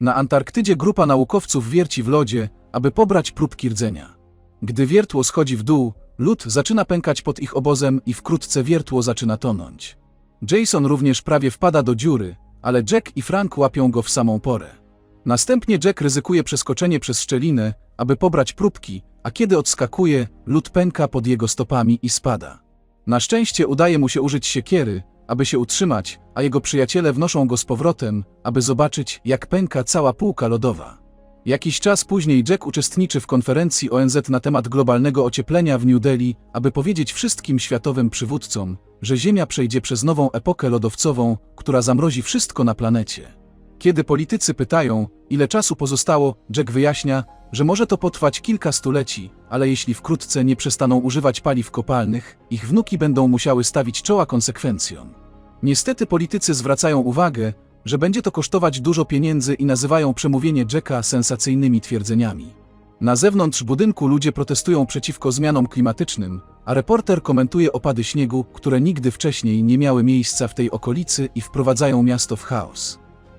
Na Antarktydzie grupa naukowców wierci w lodzie, aby pobrać próbki rdzenia. Gdy wiertło schodzi w dół, lód zaczyna pękać pod ich obozem i wkrótce wiertło zaczyna tonąć. Jason również prawie wpada do dziury, ale Jack i Frank łapią go w samą porę. Następnie Jack ryzykuje przeskoczenie przez szczelinę, aby pobrać próbki, a kiedy odskakuje, lód pęka pod jego stopami i spada. Na szczęście udaje mu się użyć siekiery, aby się utrzymać, a jego przyjaciele wnoszą go z powrotem, aby zobaczyć, jak pęka cała półka lodowa. Jakiś czas później Jack uczestniczy w konferencji ONZ na temat globalnego ocieplenia w New Delhi, aby powiedzieć wszystkim światowym przywódcom, że Ziemia przejdzie przez nową epokę lodowcową, która zamrozi wszystko na planecie. Kiedy politycy pytają, ile czasu pozostało, Jack wyjaśnia, że może to potrwać kilka stuleci, ale jeśli wkrótce nie przestaną używać paliw kopalnych, ich wnuki będą musiały stawić czoła konsekwencjom. Niestety politycy zwracają uwagę, że będzie to kosztować dużo pieniędzy i nazywają przemówienie Jacka sensacyjnymi twierdzeniami. Na zewnątrz budynku ludzie protestują przeciwko zmianom klimatycznym, a reporter komentuje opady śniegu, które nigdy wcześniej nie miały miejsca w tej okolicy i wprowadzają miasto w chaos.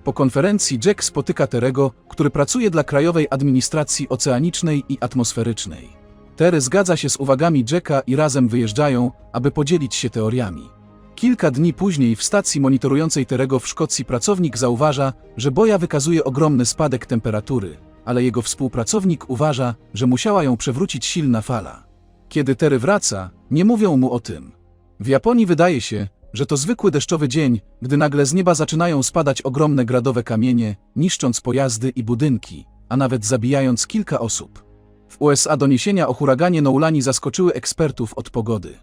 Po konferencji Jack spotyka Terego, który pracuje dla Krajowej Administracji Oceanicznej i Atmosferycznej. Terry zgadza się z uwagami Jacka i razem wyjeżdżają, aby podzielić się teoriami. Kilka dni później w stacji monitorującej Terego w Szkocji pracownik zauważa, że boja wykazuje ogromny spadek temperatury, ale jego współpracownik uważa, że musiała ją przewrócić silna fala. Kiedy Terry wraca, nie mówią mu o tym. W Japonii wydaje się, że to zwykły deszczowy dzień, gdy nagle z nieba zaczynają spadać ogromne gradowe kamienie, niszcząc pojazdy i budynki, a nawet zabijając kilka osób. W USA doniesienia o huraganie Noulani zaskoczyły ekspertów od pogody.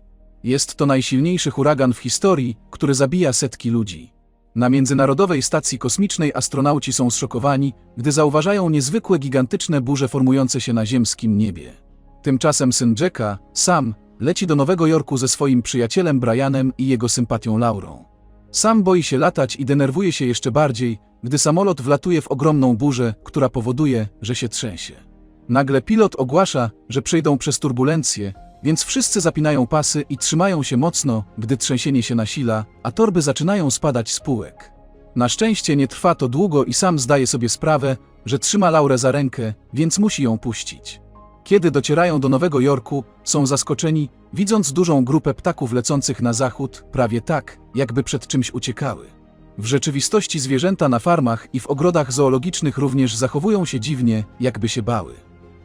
Jest to najsilniejszy huragan w historii, który zabija setki ludzi. Na Międzynarodowej Stacji Kosmicznej astronauci są zszokowani, gdy zauważają niezwykłe gigantyczne burze formujące się na ziemskim niebie. Tymczasem syn Jacka, Sam, leci do Nowego Jorku ze swoim przyjacielem Brianem i jego sympatią Laurą. Sam boi się latać i denerwuje się jeszcze bardziej, gdy samolot wlatuje w ogromną burzę, która powoduje, że się trzęsie. Nagle pilot ogłasza, że przejdą przez turbulencje, więc wszyscy zapinają pasy i trzymają się mocno, gdy trzęsienie się nasila, a torby zaczynają spadać z półek. Na szczęście nie trwa to długo i sam zdaje sobie sprawę, że trzyma Laurę za rękę, więc musi ją puścić. Kiedy docierają do Nowego Jorku, są zaskoczeni, widząc dużą grupę ptaków lecących na zachód, prawie tak, jakby przed czymś uciekały. W rzeczywistości zwierzęta na farmach i w ogrodach zoologicznych również zachowują się dziwnie, jakby się bały.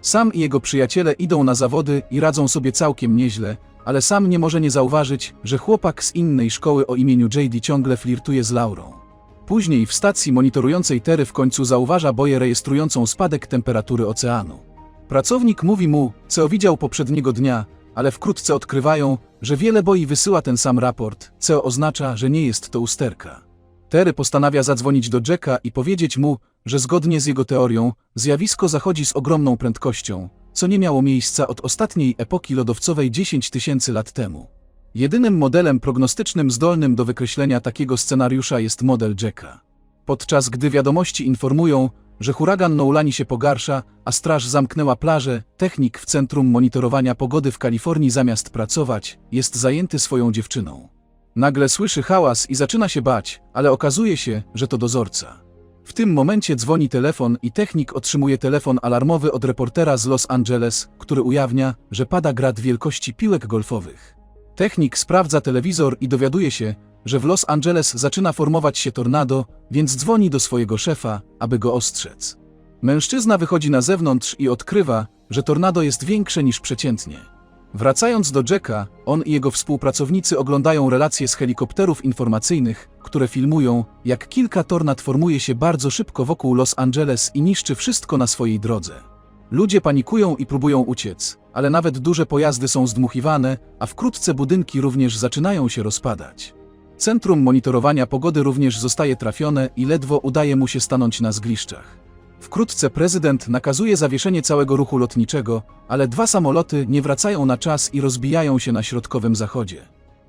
Sam i jego przyjaciele idą na zawody i radzą sobie całkiem nieźle, ale sam nie może nie zauważyć, że chłopak z innej szkoły o imieniu JD ciągle flirtuje z Laurą. Później w stacji monitorującej Tery w końcu zauważa boję rejestrującą spadek temperatury oceanu. Pracownik mówi mu, co widział poprzedniego dnia, ale wkrótce odkrywają, że wiele boi wysyła ten sam raport, co oznacza, że nie jest to usterka. Terry postanawia zadzwonić do Jacka i powiedzieć mu, że zgodnie z jego teorią, zjawisko zachodzi z ogromną prędkością, co nie miało miejsca od ostatniej epoki lodowcowej 10 tysięcy lat temu. Jedynym modelem prognostycznym zdolnym do wykreślenia takiego scenariusza jest model Jacka. Podczas gdy wiadomości informują, że huragan Noulani się pogarsza, a straż zamknęła plażę, technik w Centrum Monitorowania Pogody w Kalifornii zamiast pracować, jest zajęty swoją dziewczyną. Nagle słyszy hałas i zaczyna się bać, ale okazuje się, że to dozorca. W tym momencie dzwoni telefon i technik otrzymuje telefon alarmowy od reportera z Los Angeles, który ujawnia, że pada grad wielkości piłek golfowych. Technik sprawdza telewizor i dowiaduje się, że w Los Angeles zaczyna formować się tornado, więc dzwoni do swojego szefa, aby go ostrzec. Mężczyzna wychodzi na zewnątrz i odkrywa, że tornado jest większe niż przeciętnie. Wracając do Jacka, on i jego współpracownicy oglądają relacje z helikopterów informacyjnych, które filmują, jak kilka tornad formuje się bardzo szybko wokół Los Angeles i niszczy wszystko na swojej drodze. Ludzie panikują i próbują uciec, ale nawet duże pojazdy są zdmuchiwane, a wkrótce budynki również zaczynają się rozpadać. Centrum monitorowania pogody również zostaje trafione i ledwo udaje mu się stanąć na zgliszczach. Wkrótce prezydent nakazuje zawieszenie całego ruchu lotniczego, ale dwa samoloty nie wracają na czas i rozbijają się na środkowym zachodzie.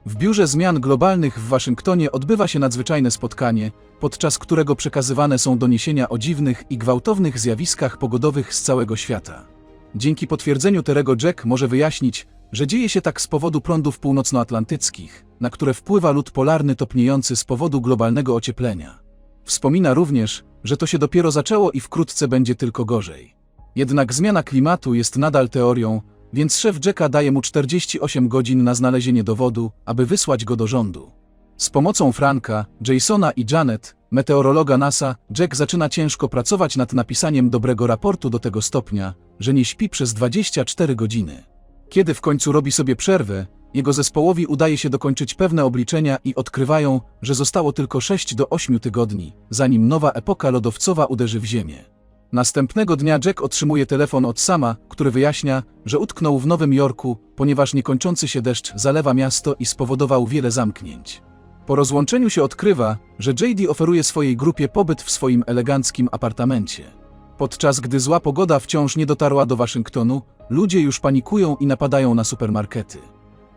W Biurze Zmian Globalnych w Waszyngtonie odbywa się nadzwyczajne spotkanie, podczas którego przekazywane są doniesienia o dziwnych i gwałtownych zjawiskach pogodowych z całego świata. Dzięki potwierdzeniu Terego Jack może wyjaśnić, że dzieje się tak z powodu prądów północnoatlantyckich, na które wpływa lód polarny topniejący z powodu globalnego ocieplenia. Wspomina również, że to się dopiero zaczęło i wkrótce będzie tylko gorzej. Jednak zmiana klimatu jest nadal teorią, więc szef Jacka daje mu 48 godzin na znalezienie dowodu, aby wysłać go do rządu. Z pomocą Franka, Jasona i Janet, meteorologa NASA, Jack zaczyna ciężko pracować nad napisaniem dobrego raportu do tego stopnia, że nie śpi przez 24 godziny. Kiedy w końcu robi sobie przerwę, jego zespołowi udaje się dokończyć pewne obliczenia i odkrywają, że zostało tylko 6 do 8 tygodni, zanim nowa epoka lodowcowa uderzy w Ziemię. Następnego dnia Jack otrzymuje telefon od Sama, który wyjaśnia, że utknął w Nowym Jorku, ponieważ niekończący się deszcz zalewa miasto i spowodował wiele zamknięć. Po rozłączeniu się odkrywa, że JD oferuje swojej grupie pobyt w swoim eleganckim apartamencie. Podczas gdy zła pogoda wciąż nie dotarła do Waszyngtonu, ludzie już panikują i napadają na supermarkety.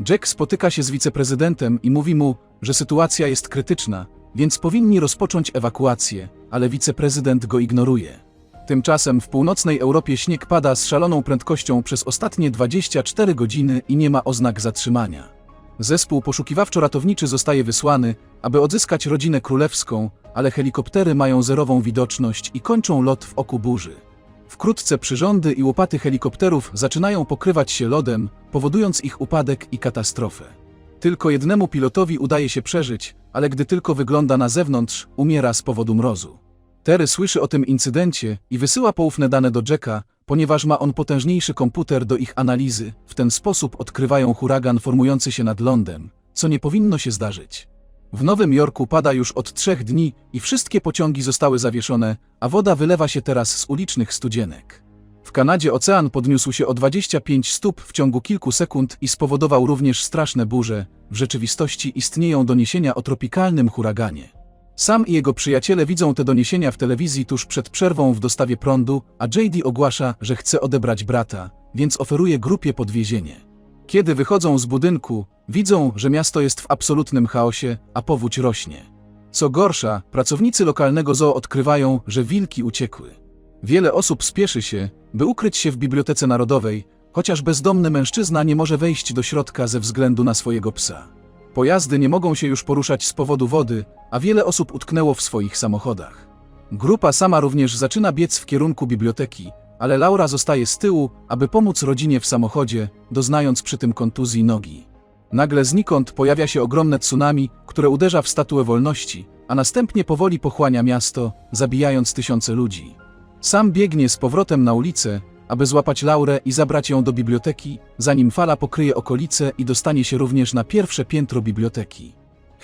Jack spotyka się z wiceprezydentem i mówi mu, że sytuacja jest krytyczna, więc powinni rozpocząć ewakuację, ale wiceprezydent go ignoruje. Tymczasem w północnej Europie śnieg pada z szaloną prędkością przez ostatnie 24 godziny i nie ma oznak zatrzymania. Zespół poszukiwawczo-ratowniczy zostaje wysłany, aby odzyskać rodzinę królewską, ale helikoptery mają zerową widoczność i kończą lot w oku burzy. Wkrótce przyrządy i łopaty helikopterów zaczynają pokrywać się lodem, powodując ich upadek i katastrofę. Tylko jednemu pilotowi udaje się przeżyć, ale gdy tylko wygląda na zewnątrz, umiera z powodu mrozu. Terry słyszy o tym incydencie i wysyła poufne dane do Jacka, ponieważ ma on potężniejszy komputer do ich analizy. W ten sposób odkrywają huragan formujący się nad lądem, co nie powinno się zdarzyć. W Nowym Jorku pada już od trzech dni i wszystkie pociągi zostały zawieszone, a woda wylewa się teraz z ulicznych studzienek. W Kanadzie ocean podniósł się o 25 stóp w ciągu kilku sekund i spowodował również straszne burze. W rzeczywistości istnieją doniesienia o tropikalnym huraganie. Sam i jego przyjaciele widzą te doniesienia w telewizji tuż przed przerwą w dostawie prądu, a JD ogłasza, że chce odebrać brata, więc oferuje grupie podwiezienie. Kiedy wychodzą z budynku, widzą, że miasto jest w absolutnym chaosie, a powódź rośnie. Co gorsza, pracownicy lokalnego zoo odkrywają, że wilki uciekły. Wiele osób spieszy się, by ukryć się w Bibliotece Narodowej, chociaż bezdomny mężczyzna nie może wejść do środka ze względu na swojego psa. Pojazdy nie mogą się już poruszać z powodu wody, a wiele osób utknęło w swoich samochodach. Grupa sama również zaczyna biec w kierunku biblioteki, ale Laura zostaje z tyłu, aby pomóc rodzinie w samochodzie, doznając przy tym kontuzji nogi. Nagle znikąd pojawia się ogromne tsunami, które uderza w statuę wolności, a następnie powoli pochłania miasto, zabijając tysiące ludzi. Sam biegnie z powrotem na ulicę, aby złapać Laurę i zabrać ją do biblioteki, zanim fala pokryje okolice i dostanie się również na pierwsze piętro biblioteki.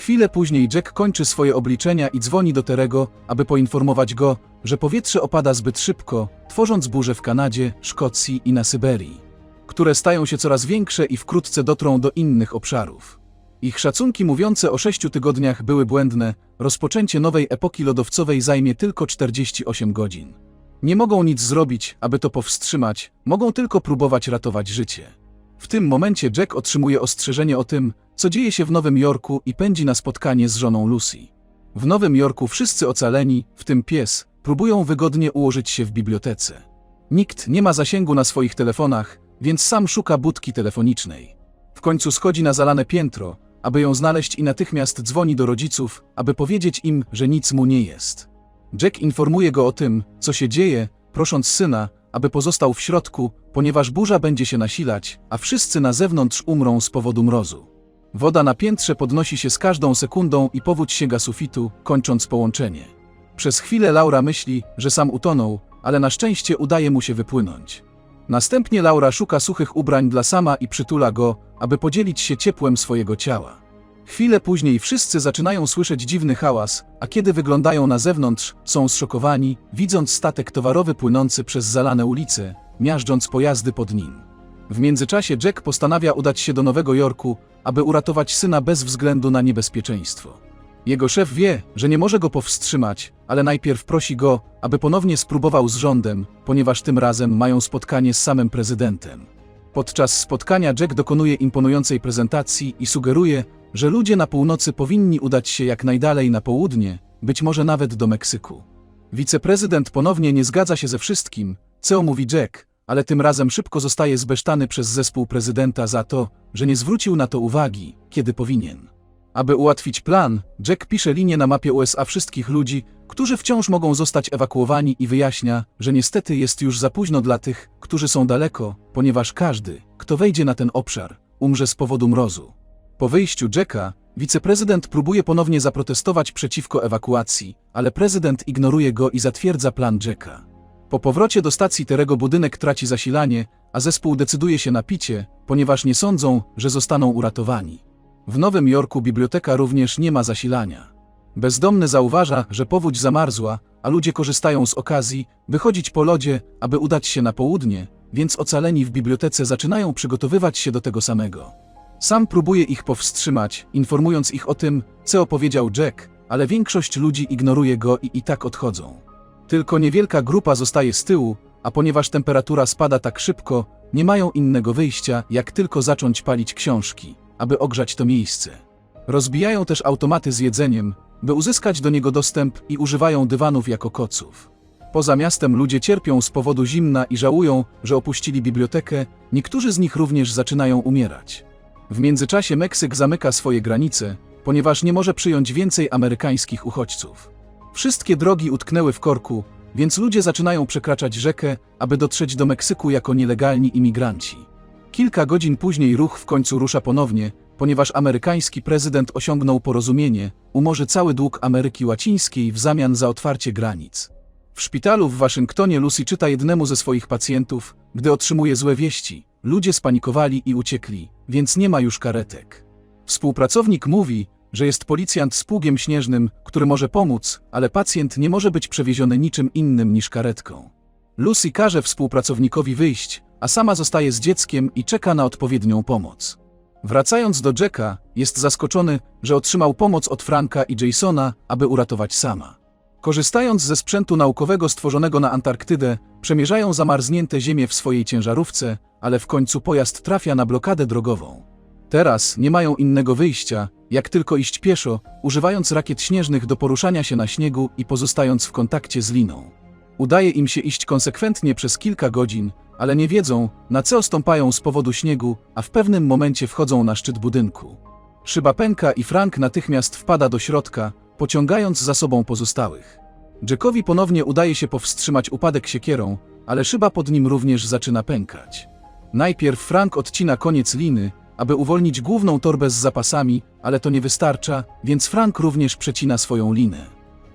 Chwilę później Jack kończy swoje obliczenia i dzwoni do Terego, aby poinformować go, że powietrze opada zbyt szybko, tworząc burze w Kanadzie, Szkocji i na Syberii, które stają się coraz większe i wkrótce dotrą do innych obszarów. Ich szacunki mówiące o sześciu tygodniach były błędne, rozpoczęcie nowej epoki lodowcowej zajmie tylko 48 godzin. Nie mogą nic zrobić, aby to powstrzymać, mogą tylko próbować ratować życie. W tym momencie Jack otrzymuje ostrzeżenie o tym, co dzieje się w Nowym Jorku i pędzi na spotkanie z żoną Lucy. W Nowym Jorku wszyscy ocaleni, w tym pies, próbują wygodnie ułożyć się w bibliotece. Nikt nie ma zasięgu na swoich telefonach, więc sam szuka budki telefonicznej. W końcu schodzi na zalane piętro, aby ją znaleźć i natychmiast dzwoni do rodziców, aby powiedzieć im, że nic mu nie jest. Jack informuje go o tym, co się dzieje, prosząc syna, aby pozostał w środku, ponieważ burza będzie się nasilać, a wszyscy na zewnątrz umrą z powodu mrozu. Woda na piętrze podnosi się z każdą sekundą i powódź sięga sufitu, kończąc połączenie. Przez chwilę Laura myśli, że sam utonął, ale na szczęście udaje mu się wypłynąć. Następnie Laura szuka suchych ubrań dla sama i przytula go, aby podzielić się ciepłem swojego ciała. Chwilę później wszyscy zaczynają słyszeć dziwny hałas, a kiedy wyglądają na zewnątrz, są zszokowani, widząc statek towarowy płynący przez zalane ulice, miażdżąc pojazdy pod nim. W międzyczasie Jack postanawia udać się do Nowego Jorku, aby uratować syna bez względu na niebezpieczeństwo. Jego szef wie, że nie może go powstrzymać, ale najpierw prosi go, aby ponownie spróbował z rządem, ponieważ tym razem mają spotkanie z samym prezydentem. Podczas spotkania Jack dokonuje imponującej prezentacji i sugeruje, że ludzie na północy powinni udać się jak najdalej na południe, być może nawet do Meksyku. Wiceprezydent ponownie nie zgadza się ze wszystkim, co mówi Jack, ale tym razem szybko zostaje zbesztany przez zespół prezydenta za to, że nie zwrócił na to uwagi, kiedy powinien. Aby ułatwić plan, Jack pisze linię na mapie USA wszystkich ludzi, którzy wciąż mogą zostać ewakuowani i wyjaśnia, że niestety jest już za późno dla tych, którzy są daleko, ponieważ każdy, kto wejdzie na ten obszar, umrze z powodu mrozu. Po wyjściu Jacka, wiceprezydent próbuje ponownie zaprotestować przeciwko ewakuacji, ale prezydent ignoruje go i zatwierdza plan Jacka. Po powrocie do stacji Terego budynek traci zasilanie, a zespół decyduje się na picie, ponieważ nie sądzą, że zostaną uratowani. W Nowym Jorku biblioteka również nie ma zasilania. Bezdomny zauważa, że powódź zamarzła, a ludzie korzystają z okazji, by chodzić po lodzie, aby udać się na południe, więc ocaleni w bibliotece zaczynają przygotowywać się do tego samego. Sam próbuje ich powstrzymać, informując ich o tym, co opowiedział Jack, ale większość ludzi ignoruje go i i tak odchodzą. Tylko niewielka grupa zostaje z tyłu, a ponieważ temperatura spada tak szybko, nie mają innego wyjścia, jak tylko zacząć palić książki, aby ogrzać to miejsce. Rozbijają też automaty z jedzeniem, by uzyskać do niego dostęp i używają dywanów jako koców. Poza miastem ludzie cierpią z powodu zimna i żałują, że opuścili bibliotekę, niektórzy z nich również zaczynają umierać. W międzyczasie Meksyk zamyka swoje granice, ponieważ nie może przyjąć więcej amerykańskich uchodźców. Wszystkie drogi utknęły w korku, więc ludzie zaczynają przekraczać rzekę, aby dotrzeć do Meksyku jako nielegalni imigranci. Kilka godzin później ruch w końcu rusza ponownie, ponieważ amerykański prezydent osiągnął porozumienie, umorzy cały dług Ameryki Łacińskiej w zamian za otwarcie granic. W szpitalu w Waszyngtonie Lucy czyta jednemu ze swoich pacjentów, gdy otrzymuje złe wieści. Ludzie spanikowali i uciekli, więc nie ma już karetek. Współpracownik mówi, że jest policjant z pługiem śnieżnym, który może pomóc, ale pacjent nie może być przewieziony niczym innym niż karetką. Lucy każe współpracownikowi wyjść, a sama zostaje z dzieckiem i czeka na odpowiednią pomoc. Wracając do Jacka, jest zaskoczony, że otrzymał pomoc od Franka i Jasona, aby uratować sama. Korzystając ze sprzętu naukowego stworzonego na Antarktydę, przemierzają zamarznięte ziemię w swojej ciężarówce, ale w końcu pojazd trafia na blokadę drogową. Teraz nie mają innego wyjścia, jak tylko iść pieszo, używając rakiet śnieżnych do poruszania się na śniegu i pozostając w kontakcie z liną. Udaje im się iść konsekwentnie przez kilka godzin, ale nie wiedzą, na co stąpają z powodu śniegu, a w pewnym momencie wchodzą na szczyt budynku. Szyba pęka i Frank natychmiast wpada do środka, pociągając za sobą pozostałych. Jackowi ponownie udaje się powstrzymać upadek siekierą, ale szyba pod nim również zaczyna pękać. Najpierw Frank odcina koniec liny, aby uwolnić główną torbę z zapasami, ale to nie wystarcza, więc Frank również przecina swoją linę.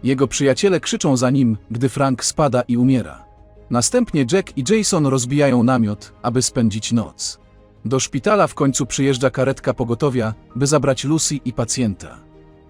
Jego przyjaciele krzyczą za nim, gdy Frank spada i umiera. Następnie Jack i Jason rozbijają namiot, aby spędzić noc. Do szpitala w końcu przyjeżdża karetka pogotowia, by zabrać Lucy i pacjenta.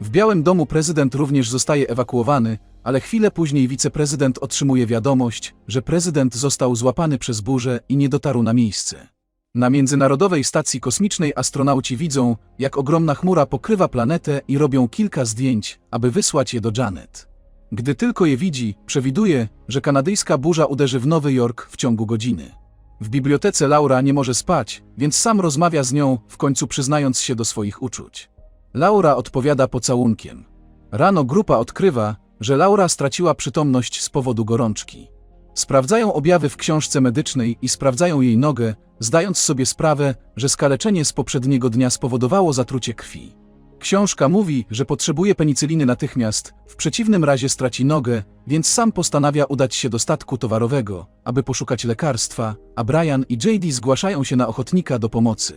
W Białym Domu prezydent również zostaje ewakuowany, ale chwilę później wiceprezydent otrzymuje wiadomość, że prezydent został złapany przez burzę i nie dotarł na miejsce. Na Międzynarodowej Stacji Kosmicznej astronauci widzą, jak ogromna chmura pokrywa planetę i robią kilka zdjęć, aby wysłać je do Janet. Gdy tylko je widzi, przewiduje, że kanadyjska burza uderzy w Nowy Jork w ciągu godziny. W bibliotece Laura nie może spać, więc sam rozmawia z nią, w końcu przyznając się do swoich uczuć. Laura odpowiada pocałunkiem. Rano grupa odkrywa, że Laura straciła przytomność z powodu gorączki. Sprawdzają objawy w książce medycznej i sprawdzają jej nogę, zdając sobie sprawę, że skaleczenie z poprzedniego dnia spowodowało zatrucie krwi. Książka mówi, że potrzebuje penicyliny natychmiast, w przeciwnym razie straci nogę, więc sam postanawia udać się do statku towarowego, aby poszukać lekarstwa, a Brian i JD zgłaszają się na ochotnika do pomocy.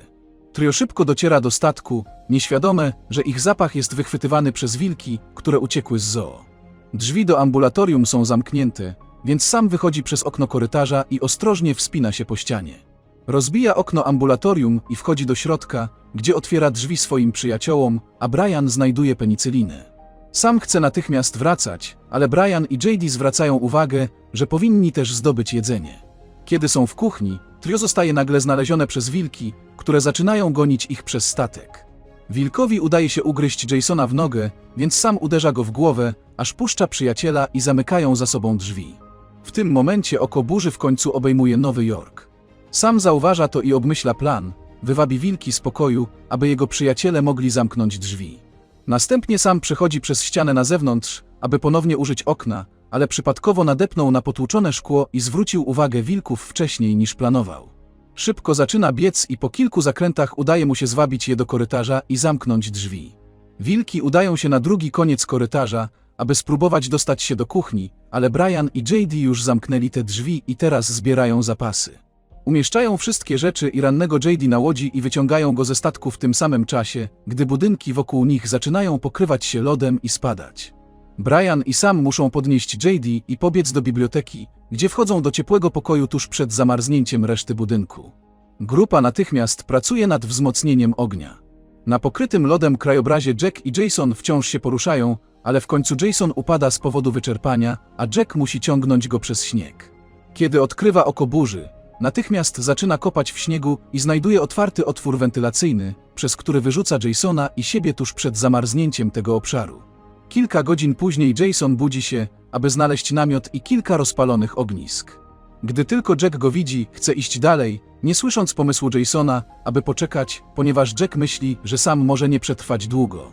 Trio szybko dociera do statku, nieświadome, że ich zapach jest wychwytywany przez wilki, które uciekły z zoo. Drzwi do ambulatorium są zamknięte, więc sam wychodzi przez okno korytarza i ostrożnie wspina się po ścianie. Rozbija okno ambulatorium i wchodzi do środka, gdzie otwiera drzwi swoim przyjaciołom, a Brian znajduje penicylinę. Sam chce natychmiast wracać, ale Brian i JD zwracają uwagę, że powinni też zdobyć jedzenie. Kiedy są w kuchni, trio zostaje nagle znalezione przez wilki, które zaczynają gonić ich przez statek. Wilkowi udaje się ugryźć Jasona w nogę, więc sam uderza go w głowę, aż puszcza przyjaciela i zamykają za sobą drzwi. W tym momencie oko burzy w końcu obejmuje Nowy Jork. Sam zauważa to i obmyśla plan, wywabi wilki z pokoju, aby jego przyjaciele mogli zamknąć drzwi. Następnie sam przechodzi przez ścianę na zewnątrz, aby ponownie użyć okna, ale przypadkowo nadepnął na potłuczone szkło i zwrócił uwagę wilków wcześniej niż planował. Szybko zaczyna biec i po kilku zakrętach udaje mu się zwabić je do korytarza i zamknąć drzwi. Wilki udają się na drugi koniec korytarza, aby spróbować dostać się do kuchni, ale Brian i JD już zamknęli te drzwi i teraz zbierają zapasy. Umieszczają wszystkie rzeczy i rannego JD na łodzi i wyciągają go ze statku w tym samym czasie, gdy budynki wokół nich zaczynają pokrywać się lodem i spadać. Brian i Sam muszą podnieść JD i pobiec do biblioteki, gdzie wchodzą do ciepłego pokoju tuż przed zamarznięciem reszty budynku. Grupa natychmiast pracuje nad wzmocnieniem ognia. Na pokrytym lodem krajobrazie Jack i Jason wciąż się poruszają, ale w końcu Jason upada z powodu wyczerpania, a Jack musi ciągnąć go przez śnieg. Kiedy odkrywa oko burzy, natychmiast zaczyna kopać w śniegu i znajduje otwarty otwór wentylacyjny, przez który wyrzuca Jasona i siebie tuż przed zamarznięciem tego obszaru. Kilka godzin później Jason budzi się, aby znaleźć namiot i kilka rozpalonych ognisk. Gdy tylko Jack go widzi, chce iść dalej, nie słysząc pomysłu Jasona, aby poczekać, ponieważ Jack myśli, że sam może nie przetrwać długo.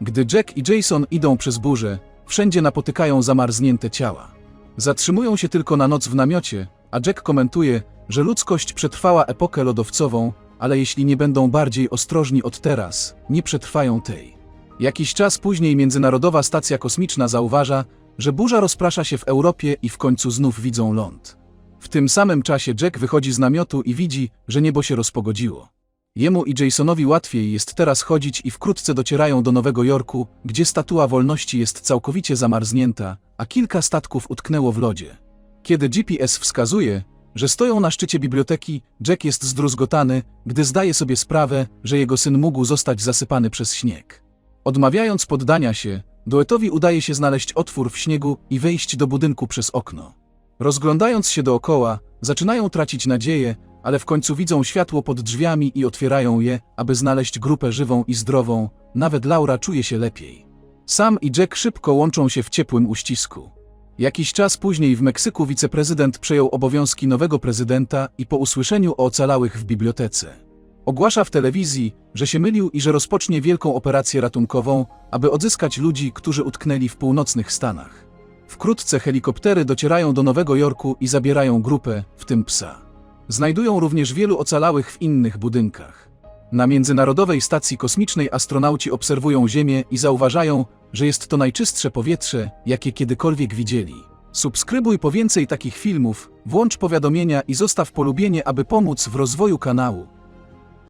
Gdy Jack i Jason idą przez burzę, wszędzie napotykają zamarznięte ciała. Zatrzymują się tylko na noc w namiocie, a Jack komentuje, że ludzkość przetrwała epokę lodowcową, ale jeśli nie będą bardziej ostrożni od teraz, nie przetrwają tej. Jakiś czas później Międzynarodowa Stacja Kosmiczna zauważa, że burza rozprasza się w Europie i w końcu znów widzą ląd. W tym samym czasie Jack wychodzi z namiotu i widzi, że niebo się rozpogodziło. Jemu i Jasonowi łatwiej jest teraz chodzić i wkrótce docierają do Nowego Jorku, gdzie statua wolności jest całkowicie zamarznięta, a kilka statków utknęło w lodzie. Kiedy GPS wskazuje, że stoją na szczycie biblioteki, Jack jest zdruzgotany, gdy zdaje sobie sprawę, że jego syn mógł zostać zasypany przez śnieg. Odmawiając poddania się, duetowi udaje się znaleźć otwór w śniegu i wejść do budynku przez okno. Rozglądając się dookoła, zaczynają tracić nadzieję, ale w końcu widzą światło pod drzwiami i otwierają je, aby znaleźć grupę żywą i zdrową. Nawet Laura czuje się lepiej. Sam i Jack szybko łączą się w ciepłym uścisku. Jakiś czas później w Meksyku wiceprezydent przejął obowiązki nowego prezydenta i po usłyszeniu o ocalałych w bibliotece. Ogłasza w telewizji, że się mylił i że rozpocznie wielką operację ratunkową, aby odzyskać ludzi, którzy utknęli w północnych Stanach. Wkrótce helikoptery docierają do Nowego Jorku i zabierają grupę, w tym psa. Znajdują również wielu ocalałych w innych budynkach. Na Międzynarodowej Stacji Kosmicznej astronauci obserwują Ziemię i zauważają, że jest to najczystsze powietrze, jakie kiedykolwiek widzieli. Subskrybuj po więcej takich filmów, włącz powiadomienia i zostaw polubienie, aby pomóc w rozwoju kanału.